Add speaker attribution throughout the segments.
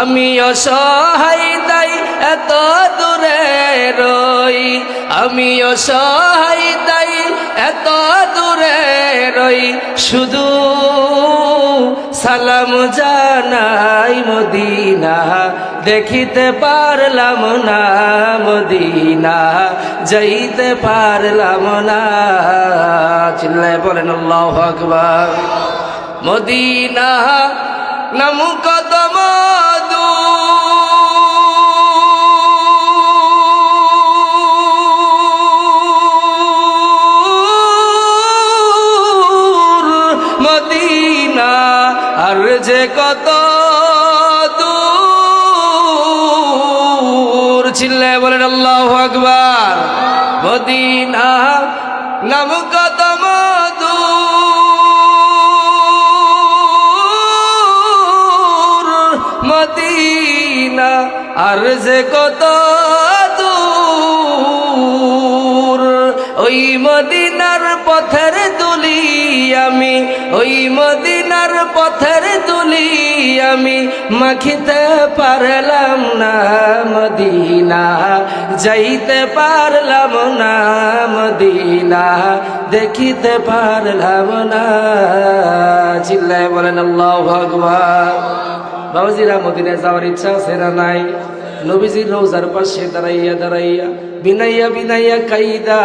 Speaker 1: আমি অসহায়, তাই এত দূরে রই। আমি অসহায়, তাই এত দূরে রই। শুধু সালাম জানাই মদিনা, দেখিতে পারলাম না মদিনা, যাইতে পারলাম না। চিল্লায় বলেন, আল্লাহ আকবার। মদিনা নাম কদম মদিনা, আর যে কত দূর। ওই মদিনার পথের দুলি আমি, ওই মদিনার পথের দুলি আমি মাখিতে পারলাম না মদিনা, যাইতে পারলাম না মদিনা, দেখিতে পারলাম না। চিল্লায় বলেন, আল্লাহ ভগবান বাবাজিরা মদিনায় যাওয়ার ইচ্ছা আছে না নাই? নবীজির রোজার পাশে দাঁড়াইয়া দাঁড়াইয়া বিনাইয়া বিনাইয়া কাইদা,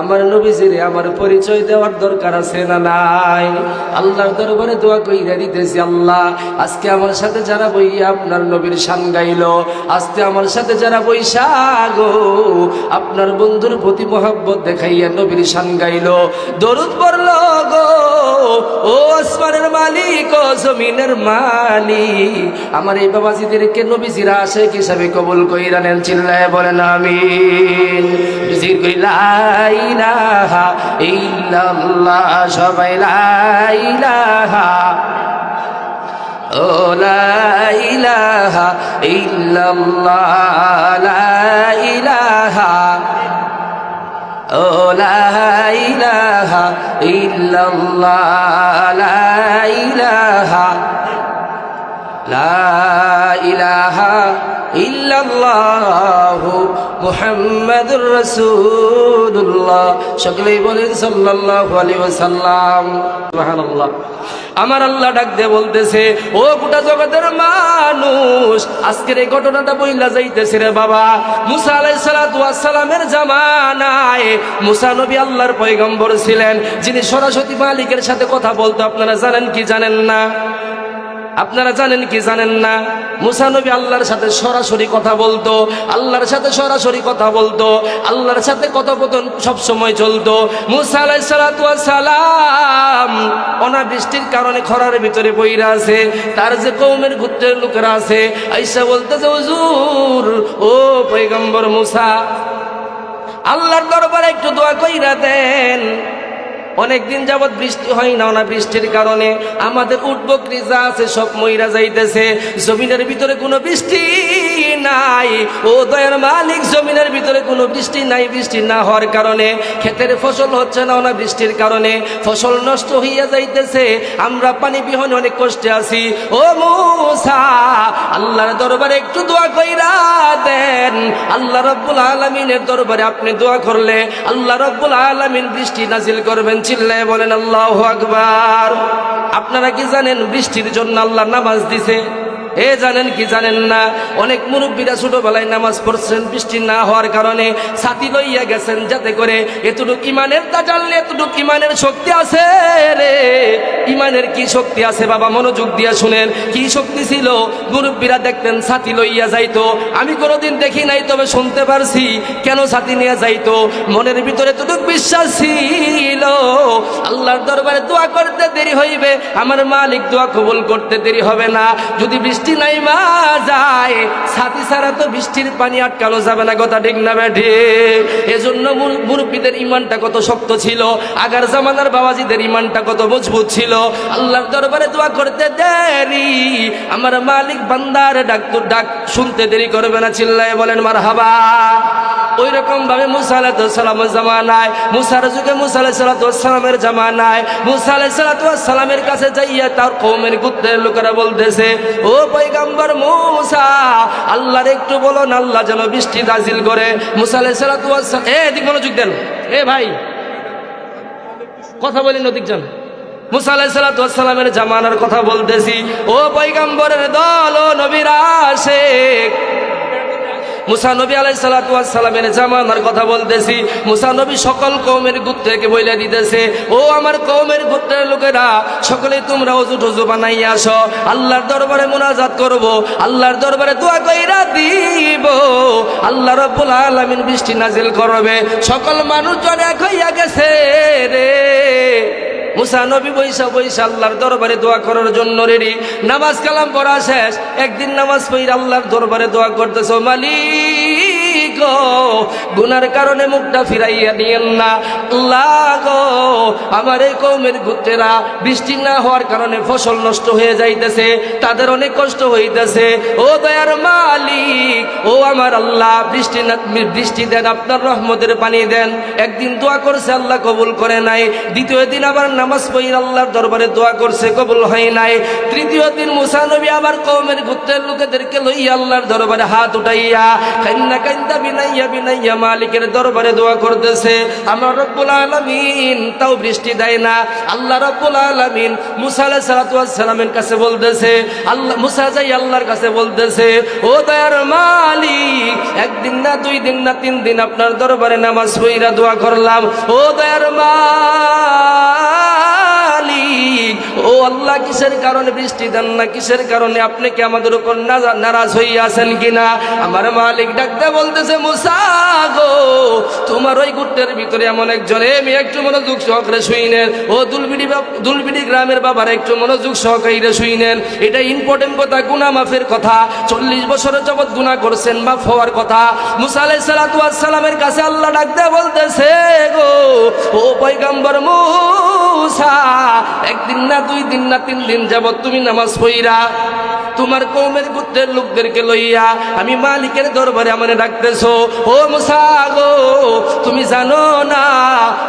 Speaker 1: আমার নবীজিরে আমার পরিচয় দেওয়ার দরকার আছে না নাই? আল্লাহর দরবারে দোয়া কইরা দিতেছি, আল্লাহ, আজকে আমার সাথে যারা বইয়া আপনার নবীর শান গাইলো, আজকে আমার সাথে যারা বৈশা গো, আপনার বন্ধুর প্রতি মোহাব্বত দেখাইয়া নবীর শান গাইলো। দরুদ পড়ল গো, ও আসমানের মালিক, ও জমিনের মালিক। আমার এই বাবাজিদেরকে নবীজিরা আসে হিসাবে কবুল কইরা নেন, চিল্লায় বলেন আমিন জির কই লা ইলাহা ইল্লাল্লাহ, সবাই লা ইলাহা। ও লা ইলাহা ইল্লাল্লাহ, লা ইলাহা। ও লা মুহাম্মাদুর রাসূলুল্লাহ। সকলেই বলেন সাল্লাল্লাহু আলাইহি আমার আল্লাহ ডাক দিয়ে বলতেছে, ও গোটা জগতের মানুষ, আজকের এই ঘটনাটা বইলা যাইতেছে রে বাবা। মুসা আলাই সালামের জামানায় মুসা নবী আল্লাহর পয়গম্বর ছিলেন, যিনি সরাসরি মালিকের সাথে কথা বলতো। আপনারা জানেন কি জানেন না? আপনারা জানেন কি জানেন না? মুসা নবী আল্লাহর সাথে সরাসরি কথা বলতো, আল্লাহর সাথে সরাসরি কথা বলতো, আল্লাহর সাথে কথোপকথন সব সময় চলতো। মুসা সালাম অনাবৃষ্টির কারণে খরার ভিতরে বইরা আছে, তার যে কৌমের গুত্রের লোকেরা আছে, আইসা বলতেছে, হুজুর, ও পৈগম্বর মুসা, আল্লাহর দরবারে একটু দোয়া কইরা দেন। অনেকদিন যাবৎ বৃষ্টি হয় না না বৃষ্টির কারণে। আমাদের উট ক্রিজা আছে, সব মহিলা যাইতেছে। জমিনের ভিতরে কোনো বৃষ্টি নাই। ও দয়ার মালিক, জমিনের ভিতরে কোনো বৃষ্টি নাই, বৃষ্টি না হওয়ার কারণে। ক্ষেতের ফসল হচ্ছে না না বৃষ্টির কারণে। ফসল নষ্ট হইয়া যাইতেছে, আমরা পানি বিহনে অনেক কষ্টে আছি। ও মুসা, আল্লাহর দরবারে একটু দোয়া কইরা দেন। আল্লাহ রব্বুল আলমিনের দরবারে আপনি দোয়া করলে, আল্লাহ রব্বুল আলমিন বৃষ্টি নাজিল করবেন, চিল্লায় বলেন, আল্লাহ আকবার। আপনারা কি জানেন, বৃষ্টির জন্য আল্লাহ নামাজ দিছে? এ জানেন কি জানেন না? অনেক মুরব্বীরা ছোটবেলায় নামাজ পড়ছেন, বৃষ্টি না হওয়ার কারণে ছাতি লইয়া গেছেন যাতে করে এতটুক ইমানের তা জানলে এতটুক ইমানের শক্তি আছে রে। ইমানের কি শক্তি আছে বাবা, মনোযোগ দিয়া শুনেন। কি শক্তি ছিল? মুরব্বীরা দেখতেন ছাতি লইয়া যাইতো। আমি কোনোদিন দেখি নাই, তবে শুনতে পারছি কেন ছাতি নিয়ে যাইতো। মনের ভিতরে এতটুক বিশ্বাস ছিল। আল্লাহর দরবারে দোয়া করতে দেরি হইবে, আমার মালিক দোয়া কবুল করতে দেরি হবে না। যদি বৃষ্টি নাই মা যায়। ছাতি ছাড়া তো বৃষ্টির পানি আটকালো যাবে না কথা ঠিক না বেঠে এজন্য মুর- মুরব্বীদের ইমানটা কত শক্ত ছিল। আগার জামানার বাবাজিদের ইমানটা কত মজবুত ছিল। আল্লাহর দরবারে দোয়া করতে দেরি। আমার মালিক বান্দার ডাক তো ডাক শুনতে দেরি করবে না, চিল্লায় বলেন মার হাবা ওই রকম ভাবে মুসা আলাহিসাল্লামের জামানায় মুসার যুগে মুসা আলাহিসাল্লামের জামানায়, মুসা আলাহিসাল্লামের কাছে যাইয়া তার কৌমের গুত্রের লোকেরা বলতেছে, ও পৈগাম্বর মুসা, আল্লাহর একটু বলুন, আল্লাহ যেন বৃষ্টি নাজিল করে। মুসা আলাইহিস সালাতু এ দিক মনোযোগ দেন। এ ভাই, কথা বলি নদীক যান। মুসা জামানার কথা বলতেছি। ও পৈগাম্বরের দল, ও নবীরা শেখ মুসা নবী আলাই সালামের জামানার কথা বলতেছি। মুসা নবী সকল কৌমের গুত্রকে বইলে দিতেছে, ও আমার কৌমের গুত্রের লোকেরা সকলে তোমরা অজু টজু বানাইয়া আসো। আল্লাহর দরবারে মোনাজাত করব, আল্লাহর দরবারে দোয়া কইরা দিব। আল্লাহ রব্বুল আলামিন বৃষ্টি নাজিল করবে। সকল মানুষজন এক হইয়া গেছে রে। মুসা নবী বৈশা বৈশা আল্লাহর দরবারে দোয়া করার জন্য রেডি নামাজ কালাম পড়া শেষ। একদিন নামাজ পড়ে আল্লাহর দরবারে দোয়া করতেছ, মালিক! গো, গুনার কারণে মুখটা ফিরাইয়া দিয়েন না। আল্লাহ গো আমার এই কৌমের গুত্রেরা বৃষ্টি না হওয়ার কারণে ফসল নষ্ট হয়ে যাইতেছে তাদের অনেক কষ্ট হইতেছে। ও দয়ার মালিক ও আমার আল্লাহ বৃষ্টি না বৃষ্টি দেন আপনার রহমতের পানি দেন। একদিন দোয়া করছে আল্লাহ কবুল করে নাই। দ্বিতীয় দিন আবার নামাজ পড়ি আল্লাহর দরবারে দোয়া করছে কবুল হয় নাই। তৃতীয় দিন মুসা নবী আবার কৌমের গুত্রের লোকেদেরকে লইয়া আল্লাহর দরবারে হাত উঠাইয়া কান্না কান্দা মালিকের দরবারে দোয়া করতেছে। আমার রব্বুল আলামিন, তাও বৃষ্টি দেয় না। আল্লাহ রব্বুল আলামিন মুসা আলাইহিস সালাতু কাছে বলতেছে, আল্লাহ মুসা যাই আল্লাহর কাছে বলতেছে, ও দয়ার মালিক, একদিন না দুই দিন না তিন দিন আপনার দরবারে নামাজ পড়িরা দোয়া করলাম। ও দয়ার মালিক ও আল্লাহ, কিসের কারণে বৃষ্টি দেন না? কিসের কারণে? আপনি কি আমাদের উপর নারাজ হইয়া আছেন কিনা? আমার মালিক ডাকতে বলতেছে, মুসা গো, তোমার ওই গুটের ভিতরে এমন একজন এ মেয়ে, একটু মনোযোগ সহকারে শুইনেন ও দুলবিড়ি দুলবিড়ি গ্রামের বাবার, একটু মনোযোগ সহকারে শুইনেন এটা ইম্পর্টেন্ট কথা গুনা মাফের কথা। চল্লিশ বছরের যাবৎ গুনাহ করছেন, মাফ হওয়ার কথা। মুসা ওয়াস কাছে আল্লাহ ডাকতে বলতেছে, গো, ও পয়গম্বর মুসা, একদিন না দুই দিন না তিন দিন যাবৎ তুমি নামাজ পড়িরা। তোমার কৌমের গুত্রের লোকদেরকে লইয়া আমি মালিকের দরবারে আমারে ডাকতেছো, ও মুসা গো, তুমি জানো না,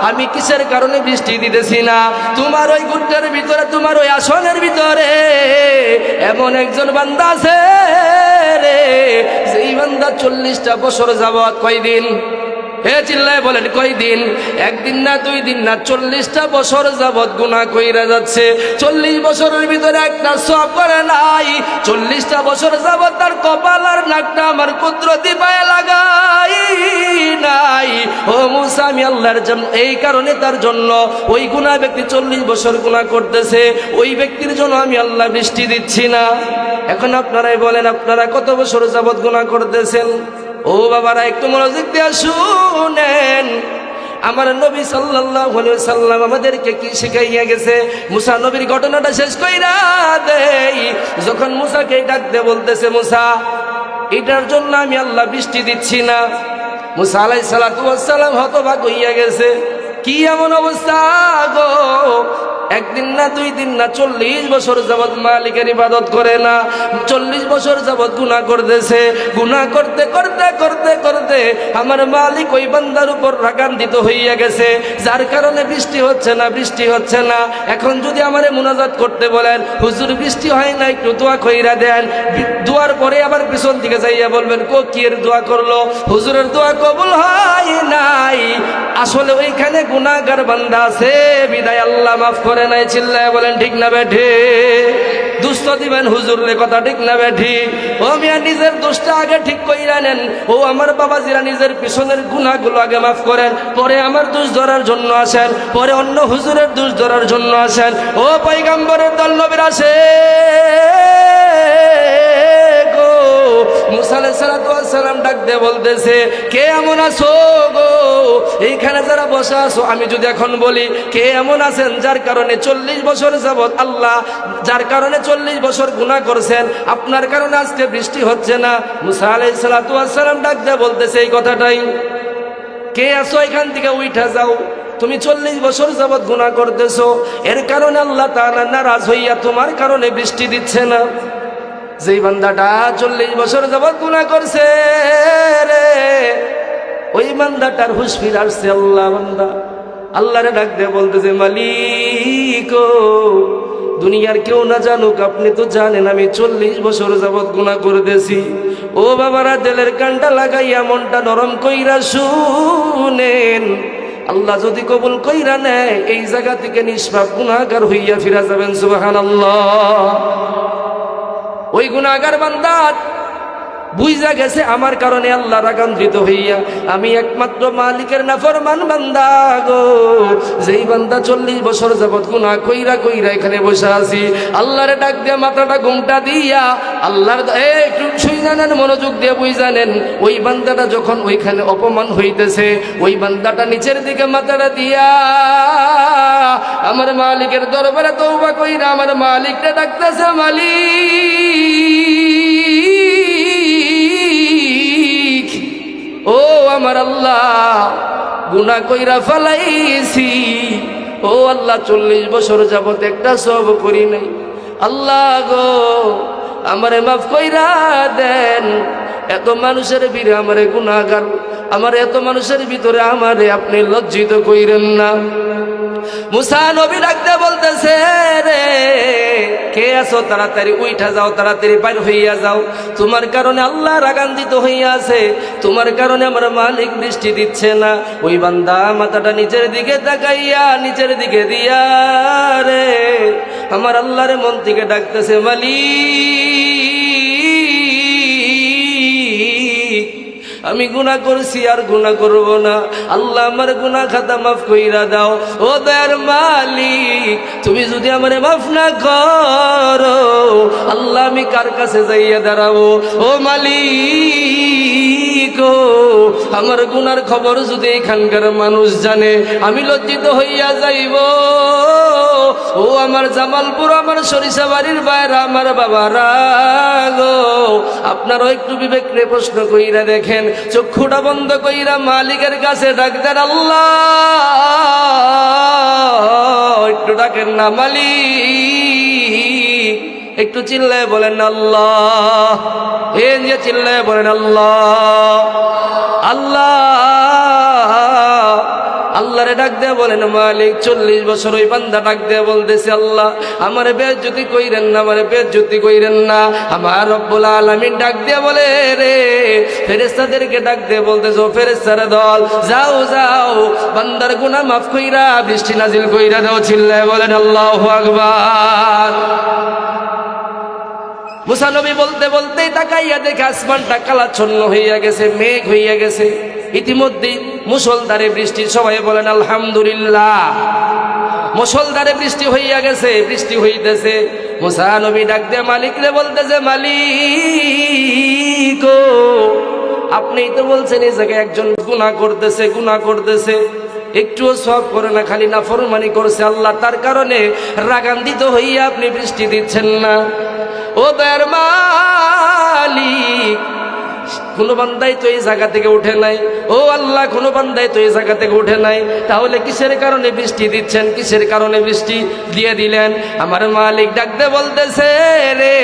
Speaker 1: আমি কিসের কারণে বৃষ্টি দিতেছি না? তোমার ওই গুত্রের ভিতরে, তোমার ওই আসনের ভিতরে এমন একজন বান্দা আছে রে, যেই বান্দা চল্লিশটা বছর যাবৎ কয়দিন হে চিল্লায় বলেন কয়দিন একদিন না দুই দিন না চল্লিশটা বছর যাবৎ গুণা কইরা যাচ্ছে। চল্লিশ বছরের ভিতরে একটা সব করে নাই। চল্লিশটা বছর যাবৎ তার কপাল আর নাকটা আমার কুদরতি পায়ে লাগাই নাই। ও মুসা, আমি আল্লাহর জন্য, এই কারণে তার জন্য ওই গুণা ব্যক্তি চল্লিশ বছর গুণা করতেছে। ওই ব্যক্তির জন্য আমি আল্লাহ বৃষ্টি দিচ্ছি না। এখন আপনারাই বলেন, আপনারা কত বছর যাবৎ গুণা করতেছেন? ও বাবারা, একটু মনোযোগ দিয়ে শুনেন। আমার নবী আলাইহি সাল্লাম আমাদেরকে কি শিখাইয়া গেছে? মুসা নবীর ঘটনাটা শেষ কইরা দেই। যখন মুসাকে ডাকতে বলতেছে, মুসা, এটার জন্য আমি আল্লাহ বৃষ্টি দিচ্ছি না। মুসা ওয়াস সালাম হতবাক হইয়া গেছে। কি এমন অবস্থা গো? একদিন না, দুই দিন না, চল্লিশ বছর যাবৎ মালিকের ইবাদত করে না, চল্লিশ বছর যাবৎ গুণা করতেছে। গুণা করতে করতে করতে করতে আমার মালিক ওই বান্দার উপর রাগান্বিত হইয়া গেছে। যার কারণে বৃষ্টি হচ্ছে না, বৃষ্টি হচ্ছে না। এখন যদি আমারে মোনাজাত করতে বলেন, হুজুর, বৃষ্টি হয় না, একটু দোয়া কইরা দেন। দোয়ার পরে আবার পিছন দিকে যাইয়া বলবেন, কো কি এর দোয়া করল? হুজুরের দোয়া কবুল হয় নাই। আসলে ওইখানে গুনাহগার বান্দা আছে। বিদায়, আল্লাহ মাফ করে নাই, চিল্লায় বলেন, ঠিক না বেঠে। দুষ্ট দিবেন হুজুর রে, কথা ঠিক না বেঠি। ও মিয়া, নিজের দোষটা আগে ঠিক কইরা নেন। ও আমার বাবাজিরা নিজের পিছনের গুণাগুলো আগে মাফ করেন। পরে আমার দোষ ধরার জন্য আসেন। পরে অন্য হুজুরের দোষ ধরার জন্য আসেন। ও পৈগম্বরের দল নবীর মুসা আলাইহিস সালাতু ওয়াস সালাম ডাক দিয়ে বলতেছে, কে এমন আছো গো? এইখানে যারা বসে আছো, আমি যদি এখন বলি, কে এমন আছেন যার কারণে চল্লিশ বছর যাবৎ আল্লাহ যার কারণে চল্লিশ বছর গুনাহ করছেন, আপনার কারণে আজকে বৃষ্টি হচ্ছে না? মুসা আলাইহিস সালাতু ওয়াস ডাক দিয়ে বলতেছে এই কথাটাই, কে আছো এখান থেকে উঠা যাও। তুমি চল্লিশ বছর যাবৎ গুণা করতেছো, এর কারণে আল্লাহ তাআলা নারাজ হইয়া তোমার কারণে বৃষ্টি দিচ্ছে না। যেই বান্দাটা চল্লিশ বছর যাবৎ গুণা করছে রে, ওই বান্দাটার হুশ ফির আসছে আল্লাহ বান্দা। আল্লাহরে ডাক দিয়ে বলতেছে, মালিক দুনিয়ার কেউ না জানুক, আপনি তো জানেন আমি চল্লিশ বছর যাবৎ গুণা করতেছি। ও বাবারা, দিলের কানটা লাগাইয়া মনটা নরম কইরা শুনেন। আল্লাহ যদি কবুল কইরা নেয়, এই জায়গা থেকে নিষ্পাপ গুণাগার হইয়া ফিরা যাবেন সুবাহান ওই গুণাগার বান্দা বুঝা গেছে আমার কারণে আল্লাহ রাগান্বিত হইয়া, আমি একমাত্র মালিকের নাফরমান বান্দা গো। যেই বান্দা চল্লিশ বছর যাবৎ গুনা কইরা কইরা এখানে বসে আছি, আল্লাহর ডাক দিয়ে, মাথাটা ঘুমটা দিয়া, আল্লাহর একটু শুই জানেন মনোযোগ দিয়ে বুঝ জানেন ওই বান্দাটা যখন ওইখানে অপমান হইতেছে, ওই বান্দাটা নিচের দিকে মাথাটা দিয়া, আমার মালিকের দরবারে তৌবা কইরা, আমার মালিকটা ডাকতেছে, মালিক! ও আমার আল্লাহ গুনা কইরা ফালাইছি। ও আল্লাহ, চল্লিশ বছর যাবত একটা সব করি নাই। আল্লাহ গো, আমারে মাফ কইরা দেন। এত মানুষের ভিড়ে আমারে গুণাগার আমার এত মানুষের ভিতরে আমারে আপনি লজ্জিত কইরেন না। মুসা নবী ডাকতে বলতেছে, রে, কে আছো তাড়াতাড়ি? উইঠা যাও, তাড়াতাড়ি বাইর হইয়া যাও। তোমার কারণে আল্লাহ রাগান্বিত হইয়া আছে। তোমার কারণে আমার মালিক দৃষ্টি দিচ্ছে না। ওই বান্দা মাথাটা নিচের দিকে তাকাইয়া, নিচের দিকে দিয়া, রে, আমার আল্লাহর মন থেকে ডাকতেছে মালিক। আমি গুনাহ করছি আর গুনাহ করব না। আল্লাহ আমার গুনাহ খাতা মাফ কইরা দাও। ও দয়ার মালিক, তুমি যদি আমারে মাফ না করো, আল্লাহ আমি কার কাছে যাইয়া দাঁড়াবো? ও মালিক আমার গুনার খবর যদি এখানকার মানুষ জানে, আমি লজ্জিত হইয়া যাইব। ও আমার জামালপুর, আমার সরিষা বাড়ির বাইরে আমার বাবারা গো। আপনারও একটু বিবেক নিয়ে প্রশ্ন কইরা দেখেন, চক্ষুটা বন্ধ কইরা মালিকের কাছে ডাকতেন, আল্লাহ, একটু ডাকেন না মালিক। একটু চিল্লায় বলেন, আল্লাহ। এ যে চিল্লায় বলেন, আল্লাহ। আল্লাহ আল্লাহরে ডাক দেয়া বলেন, মালিক, চল্লিশ বছর ওই বান্দা ডাক দেয়া বলতেছে, আল্লাহ, আমার বেজ্জতি কইরেন না, আমার বেজ্জতি কইরেন না। আমার রব্বুল আলামিন ডাক দিয়ে বলে রে ফেরেস্তাদেরকে ডাক দিয়ে বলতেছে ফেরেস্তার দল, যাও যাও, বান্দার গুনাহ মাফ কইরা, বৃষ্টি নাজিল কইরা দাও চিল্লায় বলেন, আল্লাহু আকবার। মুসানবী বলতে বলতে তাকাইয়া দেখে আসমানটা কালাচ্ছন্ন হইয়া গেছে, মেঘ হইয়া গেছে। ইতিমধ্যে মুসলধারে বৃষ্টি, সবাই বলেন, আলহামদুলিল্লাহ। মুসলধারে বৃষ্টি হইয়া গেছে, বৃষ্টি হইতেছে। মুসা নবী ডাক দিয়ে মালিকরে বলতেছে, মালিক আপনি তো বলছেন এই জায়গায় একজন গুনাহ করতেছে গুনাহ করতেছে। একটুও সব করে না, খালি না ফরমানি করছে আল্লাহ। তার কারণে রাগান্বিত হইয়া আপনি বৃষ্টি দিচ্ছেন না। ও দয়ার মালিক কোনো বান্দাই তো এই জায়গা থেকে উঠে নাই। ও আল্লাহ, কোনো বান্দাই তো এই জায়গা থেকে উঠে নাই। তাহলে কিসের কারণে বৃষ্টি দিচ্ছেন? কিসের কারণে বৃষ্টি দিয়ে দিলেন? আমার মালিক ডাকতে বলতেছে, রে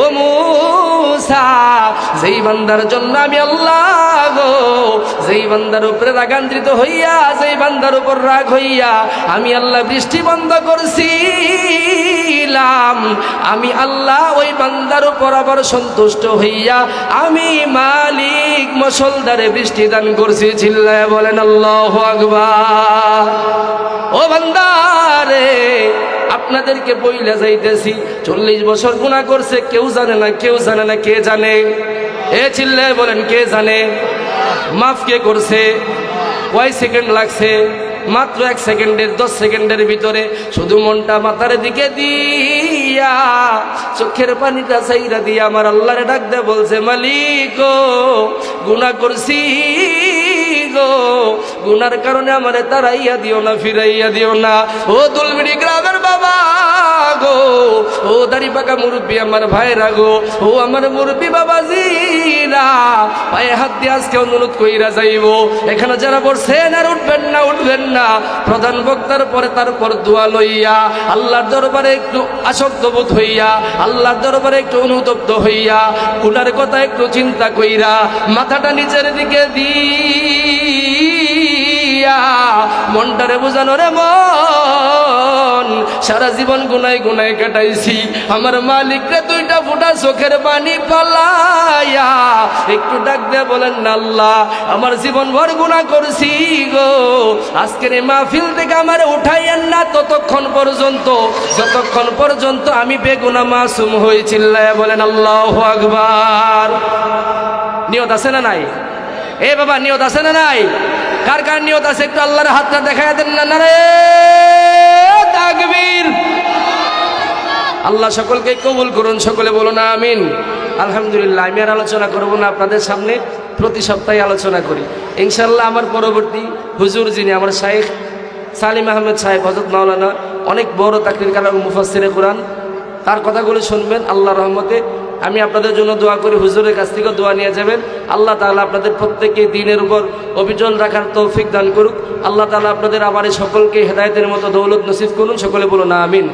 Speaker 1: ও মুসা, যেই বান্দার জন্য আমি আল্লাহ গো, যেই বান্দার উপরে রাগান্ত্রিত হইয়া, যেই বান্দার উপর রাগ হইয়া আমি আল্লাহ বৃষ্টি বন্ধ করছিলাম। আমি আল্লাহ ওই বান্দার উপর আবার সন্তুষ্ট হইয়া আমি মালিক মুসলধারে বৃষ্টি দান করছি, চিল্লায় বলেন, আল্লাহ ও বান্দারে, আপনাদেরকে বইলা যাইতেছি, চল্লিশ বছর গুণা করছে, কেউ জানে না, কেউ জানে না, কে জানে? এ চিল্লায় বলেন, কে জানে? মাফ কে করছে? কয় সেকেন্ড লাগছে? মাত্র এক সেকেন্ডের, দশ সেকেন্ডের ভিতরে শুধু মনটা মাথার দিকে দিয়া, চোখের পানিটা সাইরা দিয়ে আমার আল্লাহরে ডাক দে বলছে, মালিক গুণা করছি গো গুনার কারণে আমারে তারাইয়া দিও না, ফিরাইয়া দিও না। ও দুলবিড়ি গ্রামের বাবা গো ও দাড়ি পাকা মুরব্বী আমার ভাইরা গো, ও আমার মুরব্বী বাবাজিরা, পায়ে হাত দিয়ে আজকে অনুরোধ কইরা যাইব। এখানে যারা বসছেন আর উঠবেন না উঠবেন না, প্রধান বক্তার পরে তারপর দোয়া লইয়া, আল্লাহর দরবারে একটু আসক্ত বোধ হইয়া, আল্লাহর দরবারে একটু অনুতপ্ত হইয়া, উনার কথা একটু চিন্তা কইরা, মাথাটা নিচের দিকে দিয়া মনটারে বুঝানো রে মন। সারা জীবন গুনাই গুনাই কাটাইছি। আমার মালিকরে দুইটা ফুটা চোখের পানি পালাইয়া একটু ডাক দিয়ে বলেন না আল্লাহ, আমার জীবন ভর গুণা করছি গো। আজকের এই মাহফিল থেকে আমার উঠাইয়েন না ততক্ষণ পর্যন্ত। যতক্ষণ পর্যন্ত আমি বেগুনা মাসুম হয়ে বলেন, আল্লাহ আকবার। নিয়ত আছে না নাই? এ বাবা, নিয়ত আছে না নাই? কার কার নিয়ত আছে একটু আল্লাহর হাতটা দেখায় দেন না না রে? তাকবীর। আল্লাহ সকলকে কবুল করুন, সকলে বলুন আমিন। আলহামদুলিল্লাহ, আমি আর আলোচনা করব না, আপনাদের সামনে প্রতি সপ্তাহে আলোচনা করি। ইনশাল্লাহ আমার পরবর্তী হুজুর যিনি আমার শাইখ সালিম আহমেদ সাহেব হজরত মাওলানা, অনেক বড় তাকরির কালাম মুফাসিরে কোরআন, তার কথাগুলো শুনবেন আল্লাহ রহমতে আমি আপনাদের জন্য দোয়া করি, হুজুরের কাছ থেকেও দোয়া নিয়ে যাবেন। আল্লাহ তাআলা আপনাদের প্রত্যেককে দিনের উপর অবিচল রাখার তৌফিক দান করুক। আল্লাহ তালা আপনাদের আবার সকলকে হেদায়তের মতো দৌলত নসিব করুন। সকলে বলুন, আমিন।